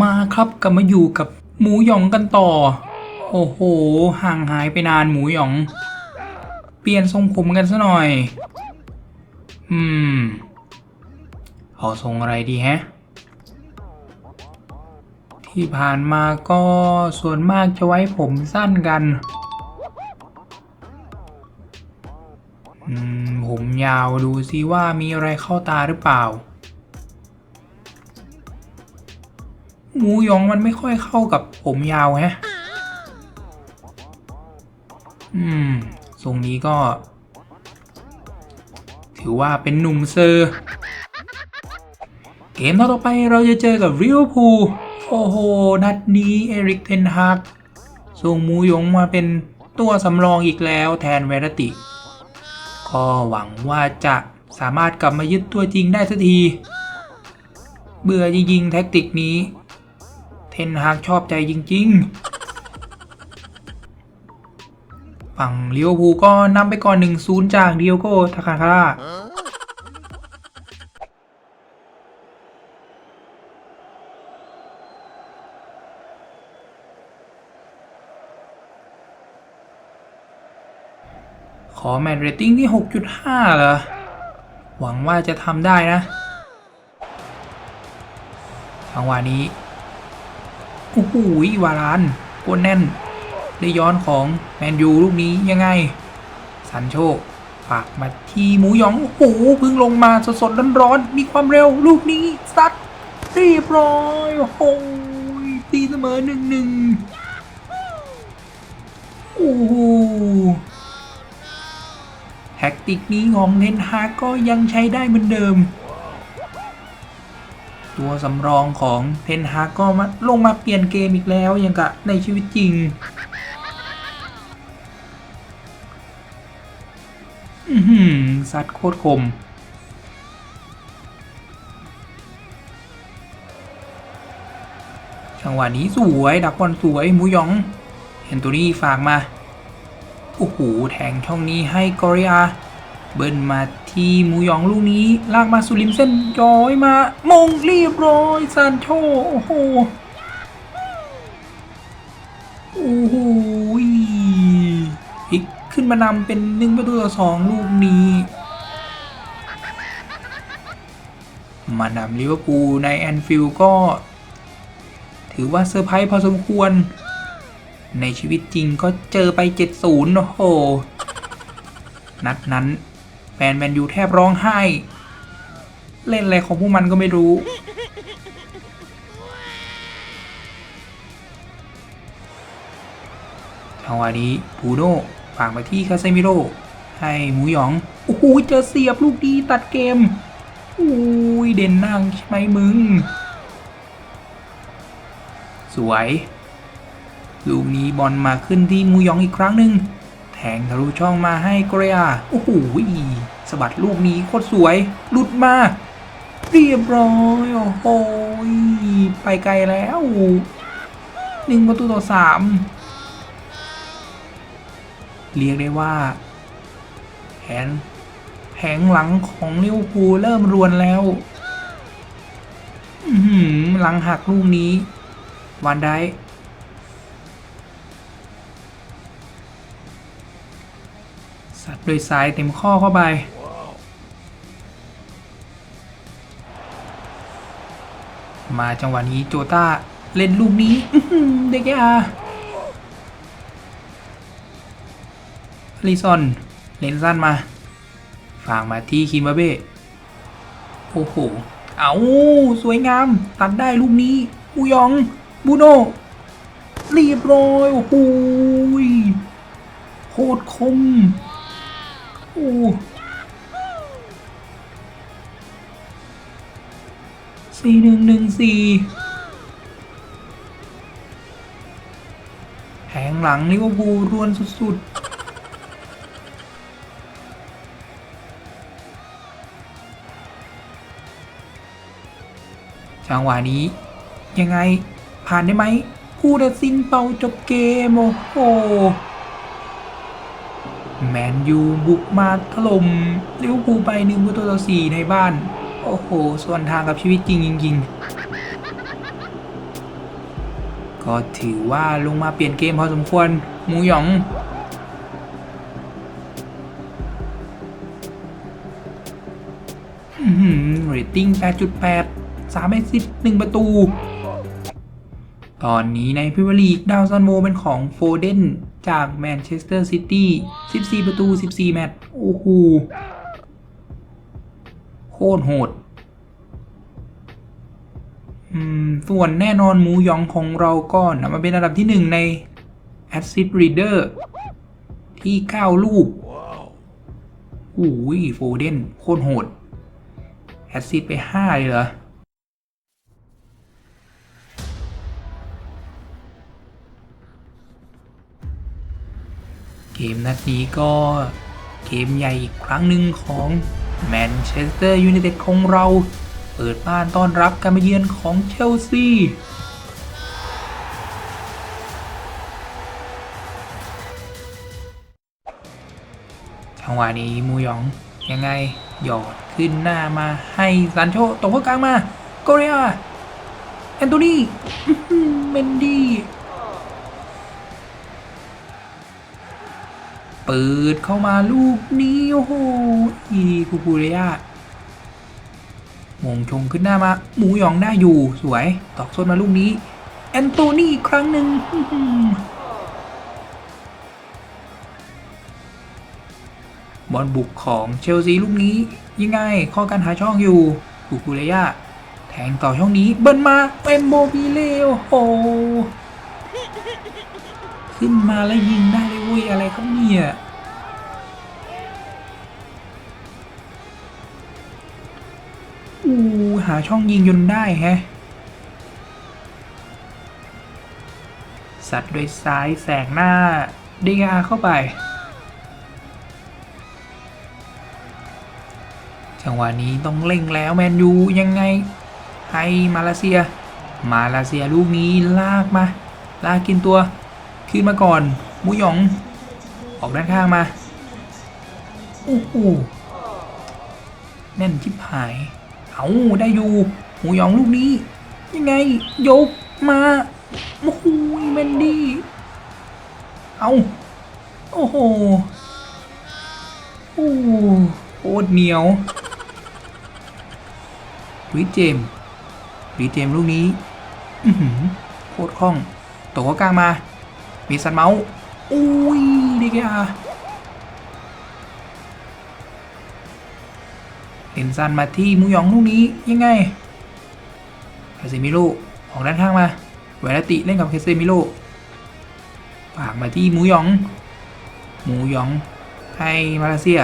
มาครับกลับมาอยู่กับหมูหยองกันต่อ โอ้โห ห่างหายไปนานหมูหยอง เปลี่ยนทรงผมกันซะหน่อย อืม เอาทรงอะไรดีฮะ ที่ผ่านมาก็ส่วนมากจะไว้ผมสั้นกัน อืม ผมยาวดูซิว่ามีอะไรเข้าตาหรือเปล่า หมูยองมันไม่ค่อยเข้ากับผมยาวแฮะ อืม ทรงนี้ก็ ถือว่าเป็นหนุ่มเซอร์ เกมต่อไปเราจะเจอกับริวพูโอ้โห นัดนี้เอริกเทนฮากส่งหมูยองมาเป็นตัวสำรองอีกแล้วแทนเวรติ ก็หวังว่าจะสามารถกลับมายึดตัวจริงได้สักที เบื่อจริงๆแท็กติกนี้ เทนฮากชอบใจจริง ๆ ฝั่งลิเวอร์พูลก็นำไปก่อน1-0จากเดียโก้ทาคาคาร่าขอแมตช์เรตติ้งที่ 6.5 เหรอ หวังว่าจะทำได้นะจังหวะนี้ โอ้โหวารานกวนแน่น ได้ย้อนของแมนยูลูกนี้ยังไง สันโชคฝากมาที่หมูยอง โอ้โหพิ่งลงมาสดๆร้อนๆมีความเร็วลูกนี้ซัดเรียบร้อยโอ้โหตีเสมอหนึ่งหนึ่งโอ้โหแท็กติกนี้ของเทนฮาก็ยังใช้ได้เหมือนเดิม ตัวสำรองของเทนฮากก็มาลงมาเปลี่ยนเกมอีกแล้วอย่างกับในชีวิตจริงอือหือซัดโคตรคม จังหวะนี้สวยดักบอลสวยมูหยอง เห็นตัวนี้ฝากมา โอ้โห แทงช่องนี้ให้กอริอา เบิ้ลมาที่หมูหยองลูกนี้ลากมาสุริมเส้นย้อยมามงเรียบร้อยซานโชโอ้โหโอ้โหพลิกขึ้นมานำเป็นหนึ่งประตูต่อสองลูกนี้ มานำลิเวอร์พูลในแอนฟิลด์ก็ ถือว่าเซอร์ไพรส์พอสมควร ในชีวิตจริงก็เจอไป 70 โอ้โห นัดนั้น แฟนแมนยูแทบร้องไห้ เล่นอะไรของพวกมันก็ไม่รู้ จังหวะนี้ปูโน่ฝากมาที่คาเซมิโร่ให้หมูหยอง โอ้โหเจอเสียบลูกดีตัดเกมโอ้ยเด่นนั่งใช่ไหมมึง สวย ลูกนี้บอลมาขึ้นที่มูยองอีกครั้งหนึ่ง แทงทะลุช่องมาให้กรียโอ้โหสะบัดลูกนี้โคตรสวย หลุดมา เรียบร้อยโอ้โหไปไกลแล้วหนึ่งประตูต่อสามเรียกได้ว่าแผนแผงหลังของลิเวอร์พูลเริ่มรวนแล้วหือหลังหักลูกนี้ วันได้ โดยสายเต็มข้อเข้าไป มาจังหวะนี้โจต้าเล่นลูกนี้เด็กอาลิซอน เล่นสั้นมา ฝากมาที่คิมบาเบ้ โอ้โห เอาสวยงาม ตัดได้ลูกนี้อูยอง บูโนเรียบร้อย โอ้โหโคตรคม อ้สี่หนึ่งหนึ่งสี่แผงหลังลิเวอร์พูลรวนสุด ๆจังหวะนี้ ยังไงผ่านได้ไหมผู้ตัดสินเป่าจบเกม โอ้โห แมนยูบุกมาถล่มลิเวอร์พูลไปหนึ่งประตูต่อสี่ในบ้าน โอ้โห ส่วนทางกับชีวิตจริงจริงก็ถือว่าลงมาเปลี่ยนเกมพอสมควรมูหยองเรตติ้ง 8.8 3แอสซิสต์1ประตู ตอนนี้ในพิวลีกดาวซันโวเป็นของโฟเดน จากแมนเชสเตอร์ซิตี้ 14 ประตู 14 แมตช์ โอ้โห โคตรโหด ส่วนแน่นอนหมูยองของเราก็นำมาเป็นอันดับที่หนึ่งใน Assist Reader ที่ 9 ลูกโอ้ยโฟเดนโคตรโหด แอสซิดไป 5 เลยเหรอ มนัดนี้ก็เกมใหญ่อีกครั้งหนึ่งของแมนเชสเตอร์ยูไนเต็ดของเรา เปิดบ้านต้อนรับการมาเยือนของเชลซีจังหวะนี้มูยองยังไง หยอดขึ้นหน้ามาให้ซันโชตรงกลางมา โกเรียแอนโทนีอื้อหือเมนดี้ เปิดเข้ามาลูกนี้โอ้โหอีคูคูเรียมงชงขึ้นหน้ามา หมูหยองได้อยู่สวย ตอกส้นมาลูกนี้ แอนโทนีอีกครั้งหนึ่งบอลบุกของเชลซีลูกนี้ยังไงข้อการหาช่องอยู่คูคูเรียแทงต่อช่องนี้เบิ้ลมาเอ็มโบพีเลโอ้โห ขึ้นมาแล้วยิงได้เลยเว้ยอะไรครับเนี่ยอู้หาช่องยิงจนได้แฮะสัตว์ด้วยซ้ายแสงหน้าเดกาเข้าไป จังหวะนี้ต้องเร่งแล้วแมนยูยังไงให้มาเลเซีย มาเลเซียลูกนี้ลากมา ลากกินตัว ขึ้นมาก่อนมูหยอง ออกด้านข้างมาโอ้โหแน่นชิบหาย เอาได้อยู่หมูหยองลูกนี้ ยังไง ยกมาโอ้โหเมนดี้ เอาโอ้โหโอ้โหโคตรเหนียวริเจมส์ริเจมลูกนี้โคตรคล่องตกข้ากลางมา มีสันเมาส์อุ้ยดีแกอาเห็นซันมาที่มูยองลูกนี้ยังไงเคาเซมิโร่ออกด้านข้างมาเวลติเล่นกับเคาเซมิโร่ฝากมาที่มูยองหมูยองให้มาเลเซีย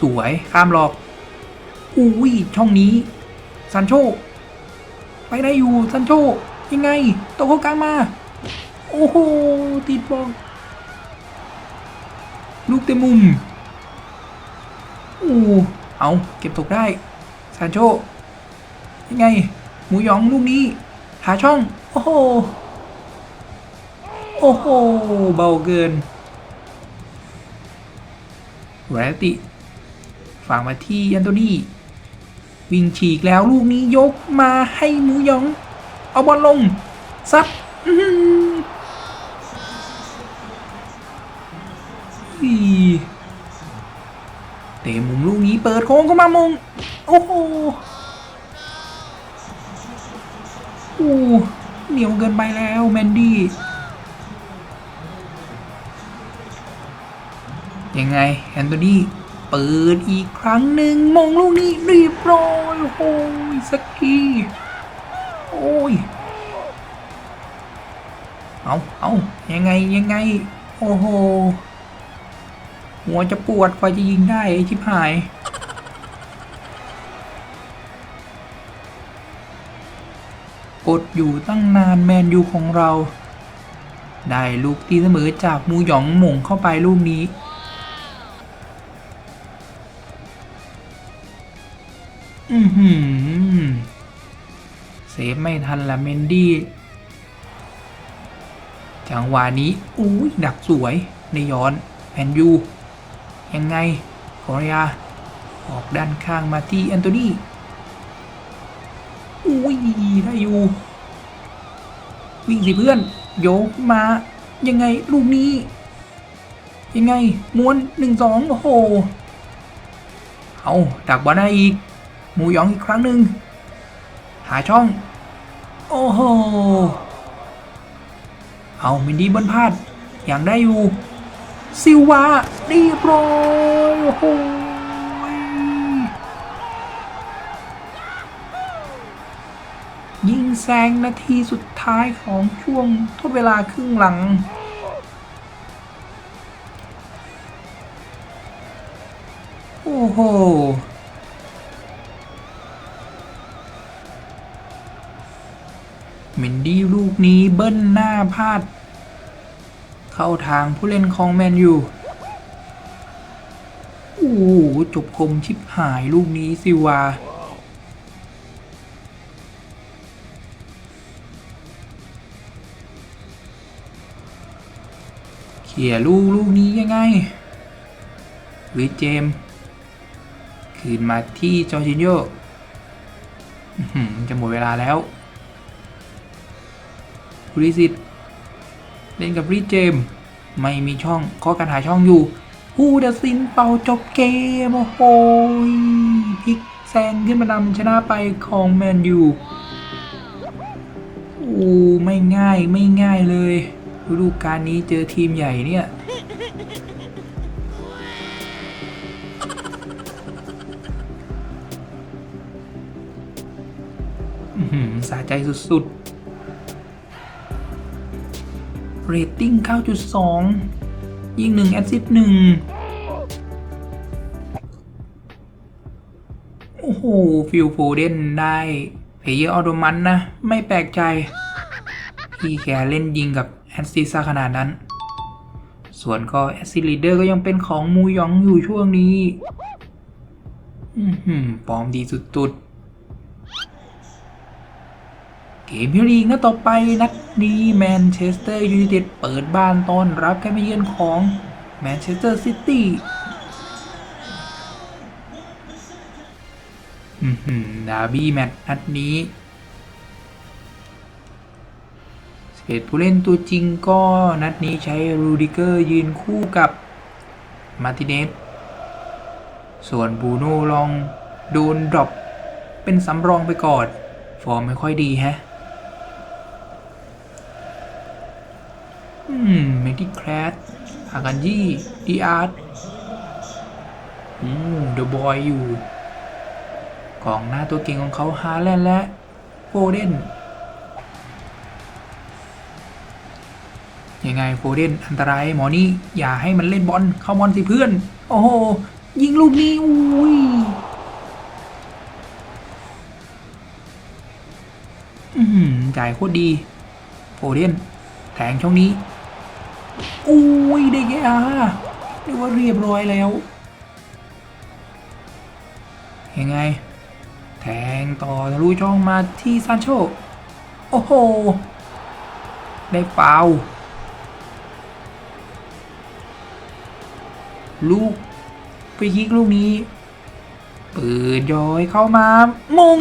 สวยข้ามหลอกอุ้ยช่องนี้ซันโชไปได้อยู่ซันโชยังไงตกเข้ากลางมา อ้โห ติดบอลลูกเต็มมุมโอ้เอาเก็บตกได้ซานโชยังไง หมูยองลูกนี้ หาช่อง โอ้โห โอ้โห เบาเกินแรติฝากมาที่ยันโตนี่วิ่งฉีกแล้วลูกนี้ยกมาให้หมูยอง เอาบอลลงซัดะมุมลูกนี้เปิดโค้งเข้ามามงโอ้โหอ้เหนียวเกินไปแล้วแมนดี้ยังไงแอนโทนีเปิดอีกครั้งหนึ่งมงลูกนี้รีบร้อยโอ้โหสกีโอ้ยเอาเอายังไงยังไง โอ้โห หัวจะปวดกว่าจะยิงได้ไอ้ชิบหาย กดอยู่ตั้งนานแมนยูของเรา ได้ลูกตีเสมอจากมูหยองหม่งเข้าไปลูกนี้อือหือเซฟไม่ทันละเมนดี้จังหวะนี้อุ้ยดักสวยในย้อนแอนยู ยังไงโคเรียออกด้านข้างมาที่แอนโทนีอุ้ยได้อยู่ วิ่งสิเพื่อน โยกมา ยังไงลูกนี้ ยังไงม้วนหนึ่งสองโอ้โห เอาดักบอลได้อีก หมูยองอีกครั้งหนึ่ง หาช่อง โอ้โห เอามินดี้บิ้ลพลาด อย่างได้อยู่ ซิวาเรียบร้อยโอ้โหยิงแซงนาทีสุดท้ายของช่วงทดเวลาครึ่งหลังโอ้โหเมนดี้ลูกนี้เบิ้ลหน้าพลาด เข้าทางผู้เล่นของแมนยูโอ้จบคมชิบหายลูกนี้สิวา เขี่ยลูกลูกนี้ยังไงวิเจม คืนมาที่จอร์จินโยจะหมดเวลาแล้วบริสิต เล่นกับรีเจมส์ไม่มีช่องข้อการหาช่องอยู่ผู้ตัดสินเป่าจบเกม โอ้โหพลิกแซงขึ้นมานำชนะไปของแมนยูโอ้ไม่ง่ายไม่ง่ายเลยฤดูกาลนี้เจอทีมใหญ่เนี่ยหือสะใจสุดๆ เรตติ้ง 9.2 ยิง1แอสซิสต์1โอ้โห ฟิลโฟเดนได้เพเยอร์ออโดมันนะ ไม่แปลกใจ ที่แกเล่นยิงกับแอสซิสซะขนาดนั้น ส่วนก็แอสซิสลีเดอร์ก็ยังเป็นของมูยองอยู่ช่วงนี้อือหือปอมดีสุดๆ เกมพิลีกนัดต่อไปนัดนี้แมนเชสเตอร์ยูไนเต็ดเปิดบ้านต้อนรับการมาเยือนของแมนเชสเตอร์ซิตี้ดาร์บี้แมตช์นัดนี้สเปดผู้เล่นตัวจริงก็นัดนี้ใช้รูดิเกอร์ยืนคู่กับมาร์ติเนสส่วนบูโน่ลองโดนดรอปเป็นสำรองไปก่อน ฟอร์มไม่ค่อยดีแฮะ อืมเม ดิแครสอากันยี่ดีอาร์ตอืมเดอะบอยอยู่กองหน้าตัวเก่งของเขาฮาแลนและโฟเดนยังไงโฟเดนอันตรายหมอนี่อย่าให้มันเล่นบอลเข้าบอลสิเพื่อน โอ้โห ยิงลูกนี้อุ้ยอืมจ่ายโคตรดีโฟเดนแทงช่องนี้ อุ้ยได้แก่อาเรียกว่าเรียบร้อยแล้ว ยังไง แทงต่อทะลุช่องมาที่ซานโช โอ้โห ได้เปล่าลูกไปยิกลูกนี้ เปิดย้อยเข้ามา มุง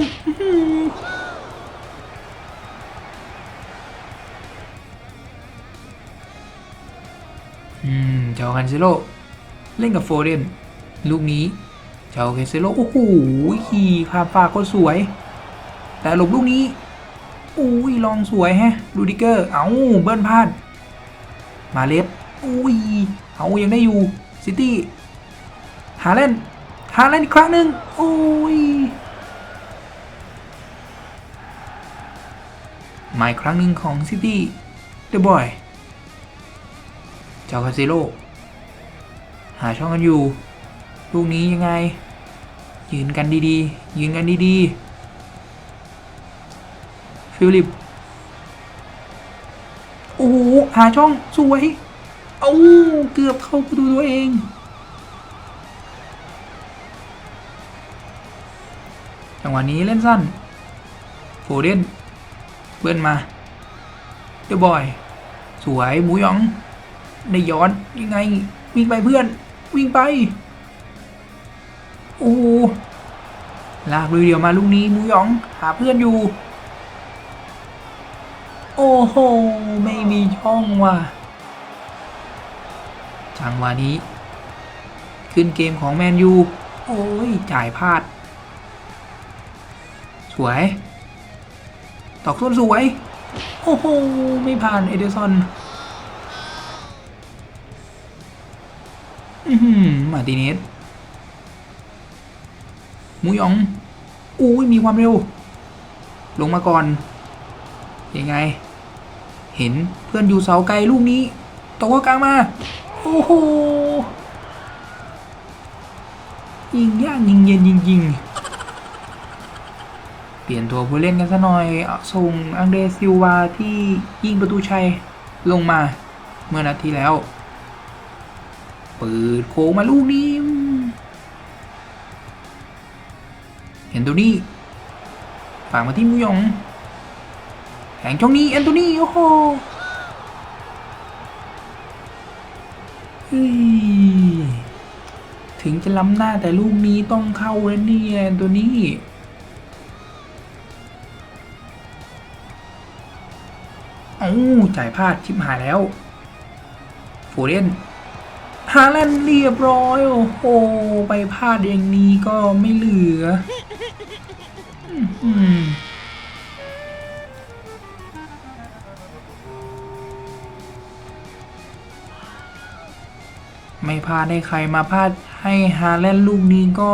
เจ้าคันเซโลเล่นกับโฟเดนลูกนี้เจ้าคันเซโลโอ้โหขี่ข้ามฟาก็สวย แต่หลบลูกนี้อุ้ยลองสวยแฮะลูดิเกอร์ เอาเบิ้ลพลาด มาเลสอุ้ยเอายังได้อยู่ซิตี้หาเล่นหาเล่นอีกครั้งหนึ่งโอ้ยมาอีกครั้งหนึ่งของซิตี้เดอะบอยเจ้าคาซิโล หาช่องกันอยู่ ลูกนี้ยังไง ยืนกันดีๆ ยืนกันดีๆ ฟิลิป โอ้โห หาช่อง สวย เอาเกือบเข้าประตูตัวเองจังหวะนี้เล่นสั้นโฟเดนเบิ้ลมา เดอะบอย สวยหมูยอง ได้ย้อนยังไงวิ่งไปเพื่อน วิ่งไป โอ้ลากเลยเดียวมาลูกนี้มูหยอง หาเพื่อนอยู่ โอ้โห ไม่มีช่องว่ะ จังหวะนี้ ขึ้นเกมของแมนยู โอ้ย จ่ายพลาด สวย ตอกส้นสวย โอ้โห ไม่ผ่านเอเดอร์สัน อือหือมาร์ติเนสมูยองอุ้ยมีความเร็ว ลงมาก่อน ยังไง เห็นเพื่อนอยู่เสาไกลลูกนี้ตกกลางมา โอ้โห ยิงยากยิงเย็นยิงยิงเปลี่ยนตัวผู้เล่นกันซะหน่อยส่งอังเดรซิลวาที่ยิงประตูชัยลงมาเมื่อนาทีแล้ว เปิดโค้งมาลูกนี้เห็นตัวนี้ฝากมาที่มูยองแข่งช่องนี้แอนโทนี่โอ้โหถึงจะล้ำหน้าแต่ลูกนี้ต้องเข้าแล้วเนี่ยแอนโทนีเอ้าจ่ายพลาดชิบหายแล้วโฟเดน ฮาแลนด์เรียบร้อย โอ้โห ไปพลาดอย่างนี้ก็ไม่เหลืออืมไม่พลาดให้ใครมาพลาดให้ฮาแลนด์ลูกนี้ก็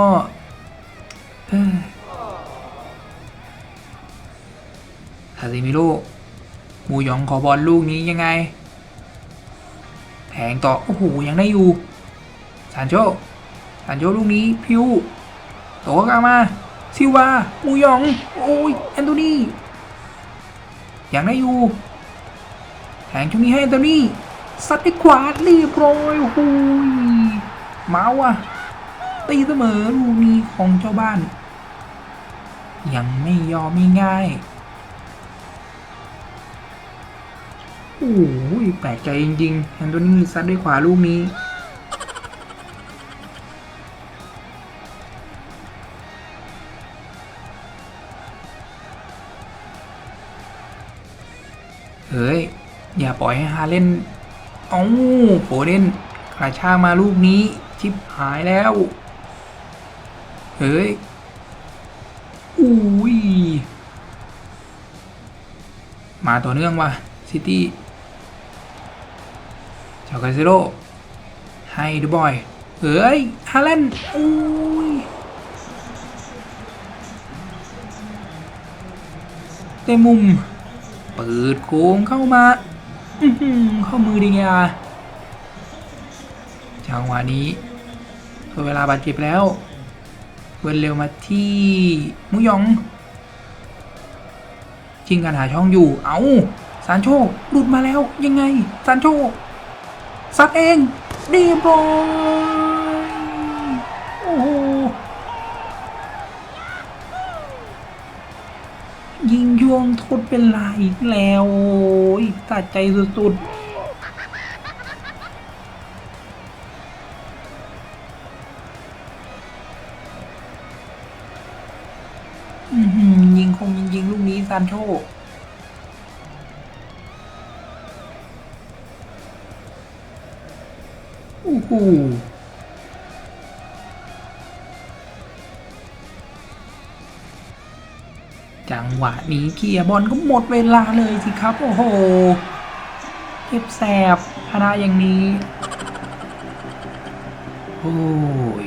คาซิมิโร่หมูยองขอบอลลูกนี้ยังไง แผงต่อ โอ้โห ยังได้อยู่ซานโชซานโชลูกนี้พิวโตกลางมา ซิวาหมูยอง โอ้ยแอนโทนียังได้อยู่แผงช่วงนี้ให้แอนโทนีสัตว์ที่ขวาเรียบร้อยโอ้โหมาว่ะตีเสมอลูกนี้ของเจ้าบ้าน ยังไม่ยอมไม่ง่าย โอ้ยแปลกใจจริงๆแอนโทนีซัดด้วยขวาลูกนี้ เฮ้ย อย่าปล่อยให้ฮาเล่นเอ้าโฟเดนกระชากมาลูกนี้ ชิบหายแล้ว เฮ้ยอุ้ยมาต่อเนื่องว่ะซิตี้ คาเซโรให้ดูบอยเฮ้ยฮาเลนอุ้ยเต็มมุม เปิดโค้งเข้ามาเข้ามือดีไงอะจังหวะนี้เวลาบาดเจ็บแล้ว เวนเร็วมาที่มุยองชิงกันหาช่องอยู่ เอาซานโชหลุดมาแล้วยังไงซานโช ซัดเองเรีบอยโอ้โหยิงยวงทดเป็นลายอีกแล้วโอ้ยตัดใจสุดๆยิงคงยิงยิงลูกนี้ซานโช อ้จังหวะนี้เคียร์บอลก็หมดเวลาเลยสิครับ โอ้โหเก็บแสบชนะอย่างนี้ โอ้ย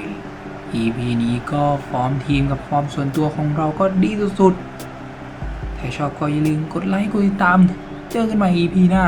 EP นี้ก็ฟอร์มทีมกับฟอร์มส่วนตัวของเราก็ดีสุดๆ ถ้าชอบก็อย่าลืมกดไลค์กดติดตาม เจอกันใหม่ EP หน้า